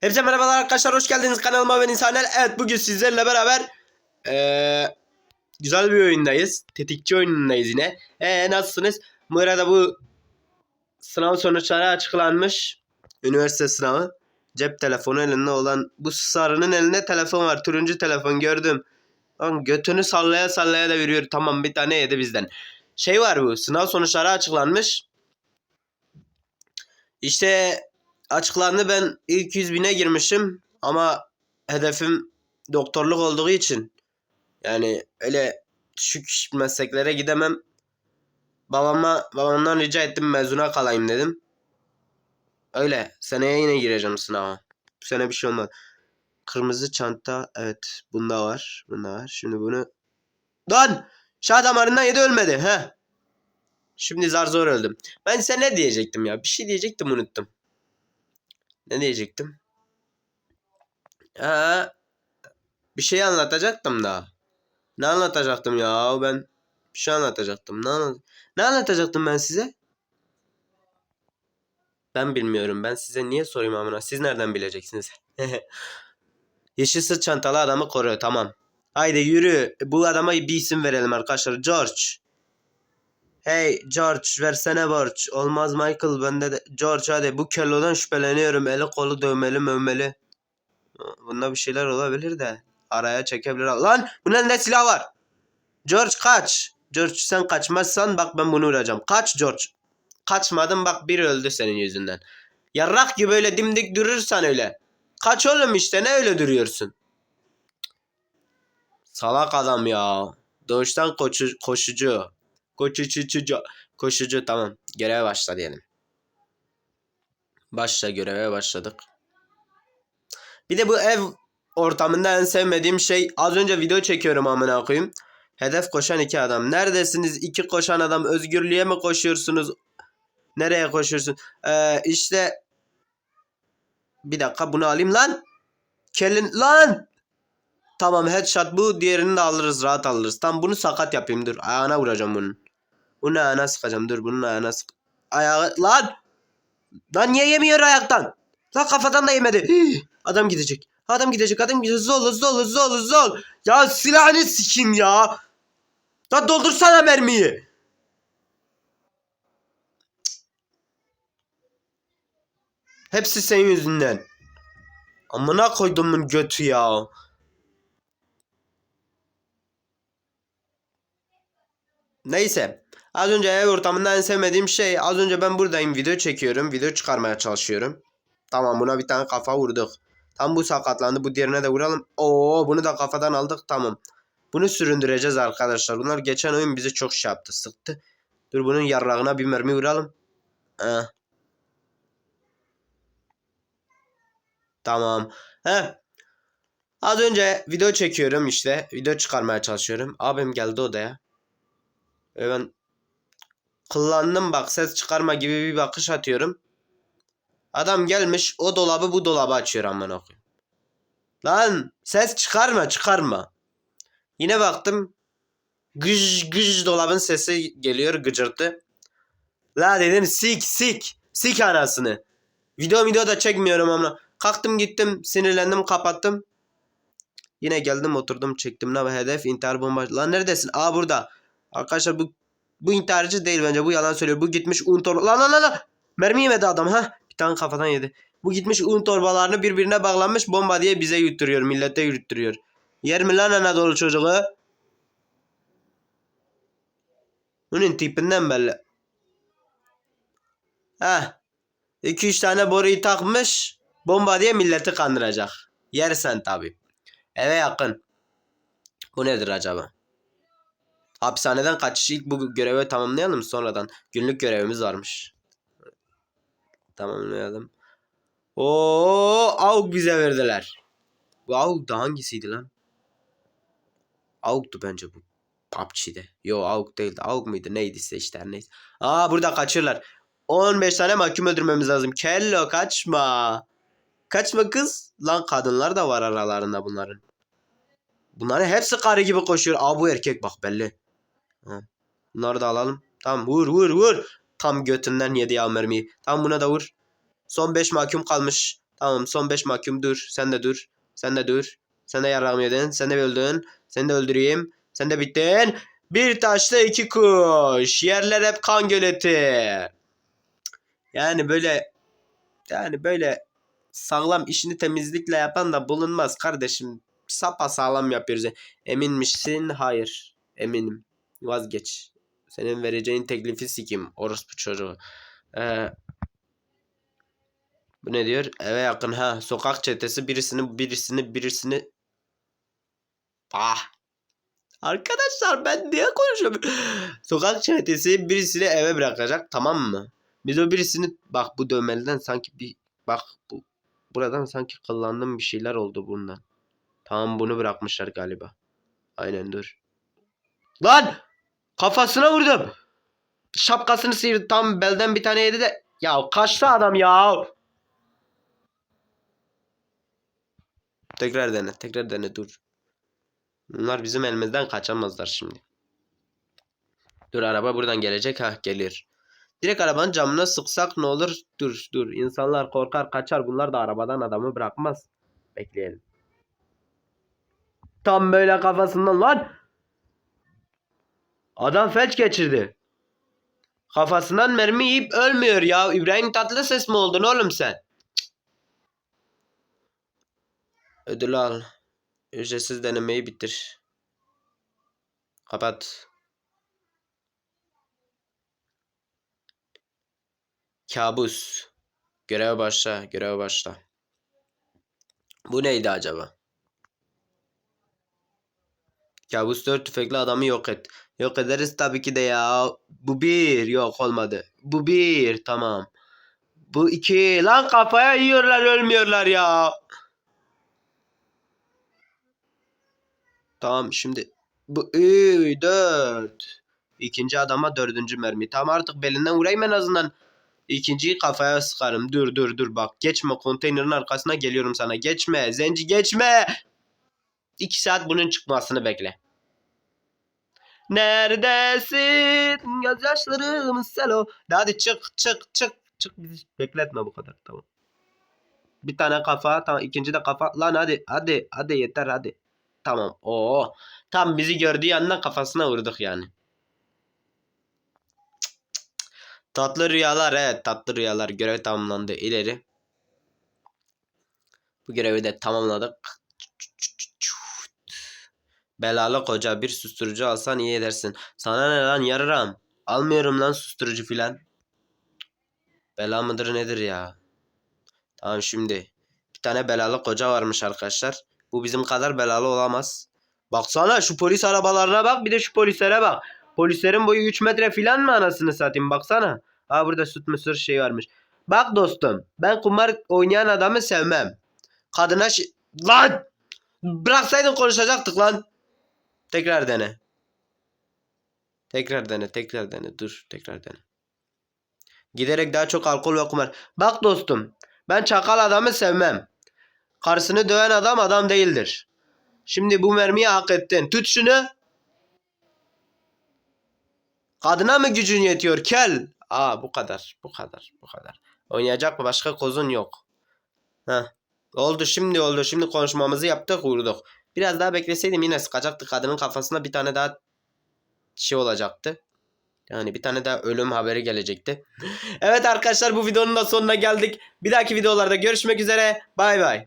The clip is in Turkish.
Hepsi merhabalar arkadaşlar hoş geldiniz kanalıma ben İnsanel. Evet bugün sizlerle beraber eee, güzel bir oyundayız. Tetikçi oyunundayız yine. Eee nasılsınız? Bu arada bu sınav sonuçları açıklanmış. Üniversite sınavı. Cep telefonu elinde olan bu sarının elinde telefon var. Turuncu telefon gördüm. Lan götünü sallaya sallaya da veriyor. Tamam bir tane yedi bizden. Şey var bu sınav sonuçları açıklanmış. İşte açıklandı ben ilk 100 bine girmişim ama hedefim doktorluk olduğu için yani öyle düşük mesleklere gidemem. Babama babamdan rica ettim mezuna kalayım dedim. Öyle seneye yine gireceğim sınava. Bu sene bir şey olmaz. Kırmızı çanta evet bunda var. Bunda var. Şimdi bunu Lan! Şah damarından yedi ölmedi. He. Şimdi zar zor öldüm. Ben size ne diyecektim ya? Bir şey diyecektim unuttum. Ne diyecektim? Ha, bir şey anlatacaktım da. Ne anlatacaktım ya ben? Bir şey anlatacaktım. Ne, anlat ne anlatacaktım ben size? Ben bilmiyorum. Ben size niye sorayım amına? Siz nereden bileceksiniz? Yeşil sırt çantalı adamı koruyor. Tamam. Haydi yürü. Bu adama bir isim verelim arkadaşlar. George. Hey George versene borç. Olmaz Michael bende de. George hadi bu kellodan şüpheleniyorum. Eli kolu dövmeli mövmeli. Bunda bir şeyler olabilir de. Araya çekebilir. Lan bunun elinde silah var. George kaç. George sen kaçmazsan bak ben bunu vuracağım. Kaç George. Kaçmadın bak biri öldü senin yüzünden. Yarrak gibi öyle dimdik durursan öyle. Kaç oğlum işte ne öyle duruyorsun. Salak adam ya. Doğuştan koşu, koşucu. Koşucu. Koşucu tamam. Göreve başla diyelim. Başla göreve başladık. Bir de bu ev ortamında en sevmediğim şey az önce video çekiyorum amına koyayım. Hedef koşan iki adam. Neredesiniz iki koşan adam? Özgürlüğe mi koşuyorsunuz? Nereye koşuyorsun? Ee, işte bir dakika bunu alayım lan. Kelin lan. Tamam headshot bu. Diğerini de alırız rahat alırız. Tam bunu sakat yapayım dur. Ayağına vuracağım bunun. Bunu ayağına sıkacağım dur. Bunun ayağına sık. Ayağı lan. Lan niye yemiyor ayaktan? Lan kafadan da yemedi. Hii, adam gidecek. Adam gidecek. Adam gidecek. Hızlı ol hızlı ol hızlı ol hızlı ol. Ya silahını sikin ya. Lan doldursana mermiyi. Hepsi senin yüzünden. Amına koydumun götü ya. Neyse. Az önce ev ortamında en sevmediğim şey az önce ben buradayım video çekiyorum. Video çıkarmaya çalışıyorum. Tamam buna bir tane kafa vurduk. Tam bu sakatlandı. Bu diğerine de vuralım. Oo bunu da kafadan aldık. Tamam. Bunu süründüreceğiz arkadaşlar. Bunlar geçen oyun bizi çok şey yaptı. Sıktı. Dur bunun yarrağına bir mermi vuralım. Heh. Tamam. Heh. Az önce video çekiyorum işte. Video çıkarmaya çalışıyorum. Abim geldi odaya. Ve ben kullandım bak ses çıkarma gibi bir bakış atıyorum. Adam gelmiş o dolabı bu dolabı açıyor amına koyayım. Lan ses çıkarma çıkarma. Yine baktım gıj gıj dolabın sesi geliyor gıcırtı. La dedim sik sik sik anasını. Video video da çekmiyorum ama. Kalktım gittim sinirlendim kapattım. Yine geldim oturdum çektim ne hedef intihar bombası. Lan neredesin? Aa burada. Arkadaşlar bu bu intiharcı değil bence. Bu yalan söylüyor. Bu gitmiş un torba... Lan lan lan lan. Mermi yemedi adam ha. Bir tane kafadan yedi. Bu gitmiş un torbalarını birbirine bağlanmış bomba diye bize yutturuyor. Millete yutturuyor. Yer mi lan Anadolu çocuğu? Bunun tipinden belli. Ha. 2-3 tane boruyu takmış. Bomba diye milleti kandıracak. Yersen tabi. Eve yakın. Bu nedir acaba? Hapishaneden kaçış ilk bu görevi tamamlayalım sonradan. Günlük görevimiz varmış. Tamamlayalım. Oo, AUG bize verdiler. Bu AUG da hangisiydi lan? AUG'tu bence bu. PUBG'de. Yo AUG değildi. AUG mıydı? Neydi ise işte neyse. Aa burada kaçırlar. 15 tane mahkum öldürmemiz lazım. Kello kaçma. Kaçma kız. Lan kadınlar da var aralarında bunların. Bunların hepsi karı gibi koşuyor. Aa bu erkek bak belli. Ha. Bunları da alalım. Tamam vur vur vur. Tam götünden yedi ya mermiyi. Tamam buna da vur. Son 5 mahkum kalmış. Tamam son 5 mahkum dur. Sen de dur. Sen de dur. Sen de yarrağımı yedin. Sen de öldün. Seni de öldüreyim. Sen de bittin. Bir taşla iki kuş. Yerler hep kan göleti. Yani böyle yani böyle sağlam işini temizlikle yapan da bulunmaz kardeşim. Sapa sağlam yapıyoruz. Emin misin? Hayır. Eminim. Vazgeç. Senin vereceğin teklifi sikim. Orospu çocuğu. Ee, bu ne diyor? Eve yakın ha. Sokak çetesi birisini birisini birisini Ah. Arkadaşlar ben niye konuşuyorum? Sokak çetesi birisini eve bırakacak tamam mı? Biz o birisini bak bu dövmeliden sanki bir bak bu buradan sanki kullandığım bir şeyler oldu bundan. Tamam bunu bırakmışlar galiba. Aynen dur. Lan! Kafasına vurdum. Şapkasını sıyırdı tam belden bir tane yedi de. Ya kaçtı adam ya. Tekrar dene. Tekrar dene dur. Bunlar bizim elimizden kaçamazlar şimdi. Dur araba buradan gelecek. ha gelir. Direkt arabanın camına sıksak ne olur? Dur dur. İnsanlar korkar kaçar. Bunlar da arabadan adamı bırakmaz. Bekleyelim. Tam böyle kafasından lan. Adam felç geçirdi. Kafasından mermi yiyip ölmüyor ya. İbrahim Tatlıses mi oldun oğlum sen? Cık. Ödül al. Ücretsiz denemeyi bitir. Kapat. Kabus. Göreve başla. Göreve başla. Bu neydi acaba? Kabus 4 tüfekli adamı yok et. Yok ederiz tabii ki de ya. Bu bir. Yok olmadı. Bu bir. Tamam. Bu iki. Lan kafaya yiyorlar ölmüyorlar ya. Tamam şimdi. Bu üy, dört. İkinci adama dördüncü mermi. Tamam artık belinden vurayım en azından. İkinciyi kafaya sıkarım. Dur dur dur bak. Geçme konteynerin arkasına geliyorum sana. Geçme. Zenci geçme. İki saat bunun çıkmasını bekle. Neredesin? Gözyaşlarım selo. Hadi çık çık çık. Çık bizi bekletme bu kadar tamam. Bir tane kafa tamam ikinci de kafa. Lan hadi hadi hadi yeter hadi. Tamam. Oo. Tam bizi gördüğü yandan kafasına vurduk yani. Tatlı rüyalar evet tatlı rüyalar görev tamamlandı ileri. Bu görevi de tamamladık. Belalı koca bir susturucu alsan iyi edersin. Sana ne lan yarıram? Almıyorum lan susturucu filan. Bela mıdır nedir ya? Tamam şimdi. Bir tane belalı koca varmış arkadaşlar. Bu bizim kadar belalı olamaz. Baksana şu polis arabalarına bak bir de şu polislere bak. Polislerin boyu 3 metre filan mı anasını satayım baksana. Ha burada süt mısır şey varmış. Bak dostum ben kumar oynayan adamı sevmem. Kadına şi- Lan! Bıraksaydın konuşacaktık lan. Tekrar dene. Tekrar dene, tekrar dene. Dur, tekrar dene. Giderek daha çok alkol ve kumar. Bak dostum, ben çakal adamı sevmem. Karısını döven adam adam değildir. Şimdi bu mermiyi hak ettin. Tut şunu. Kadına mı gücün yetiyor? Kel. Aa bu kadar, bu kadar, bu kadar. Oynayacak mı? Başka kozun yok. Heh. Oldu şimdi oldu. Şimdi konuşmamızı yaptık vurduk. Biraz daha bekleseydim yine sıkacaktı. Kadının kafasına bir tane daha şey olacaktı. Yani bir tane daha ölüm haberi gelecekti. evet arkadaşlar bu videonun da sonuna geldik. Bir dahaki videolarda görüşmek üzere. Bay bay.